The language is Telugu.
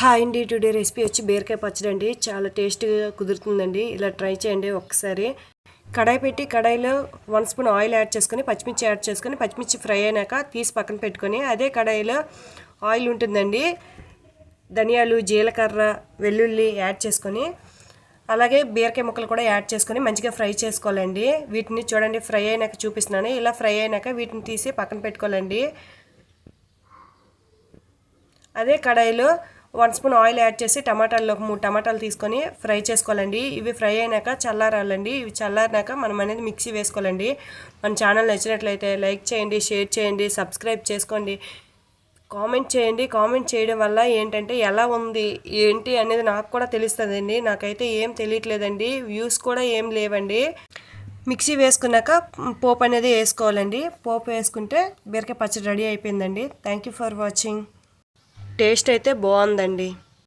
హాయ్ అండి టుడే రెసిపీ వచ్చి బీరకాయ పచ్చడి అండి. చాలా టేస్ట్గా కుదురుతుందండి. ఇలా ట్రై చేయండి ఒకసారి. కడాయి పెట్టి కడాయిలో వన్ స్పూన్ ఆయిల్ యాడ్ చేసుకొని పచ్చిమిర్చి యాడ్ చేసుకొని పచ్చిమిర్చి ఫ్రై అయినాక తీసి పక్కన పెట్టుకొని అదే కడాయిలో ఆయిల్ ఉంటుందండి. ధనియాలు జీలకర్ర వెల్లుల్లి యాడ్ చేసుకొని అలాగే బీరకాయ ముక్కలు కూడా యాడ్ చేసుకొని మంచిగా ఫ్రై చేసుకోవాలండి. వీటిని చూడండి ఫ్రై అయినాక చూపిస్తున్నాను. ఇలా ఫ్రై అయినాక వీటిని తీసి పక్కన పెట్టుకోవాలండి. అదే కడాయిలో వన్ స్పూన్ ఆయిల్ యాడ్ చేసి టమాటాలు ఒక మూడు టమాటాలు తీసుకొని ఫ్రై చేసుకోవాలండి. ఇవి ఫ్రై అయినాక చల్లారాలండి. ఇవి చల్లారినాక మనం అనేది మిక్సీ వేసుకోవాలండి. మన ఛానల్ నచ్చినట్లయితే లైక్ చేయండి షేర్ చేయండి సబ్స్క్రైబ్ చేసుకోండి. కామెంట్ చేయండి. కామెంట్ చేయడం వల్ల ఏంటంటే ఎలా ఉంది ఏంటి అనేది నాకు కూడా తెలుస్తుందండి. నాకైతే ఏం తెలియట్లేదండి. వ్యూస్ కూడా ఏం లేవండి. మిక్సీ వేసుకున్నాక పోపు అనేది వేసుకోవాలండి. పోపు వేసుకుంటే బీరకాయ పచ్చడి రెడీ అయిపోయిందండి. Thank you for watching. Taste అయితే బాగుందండి.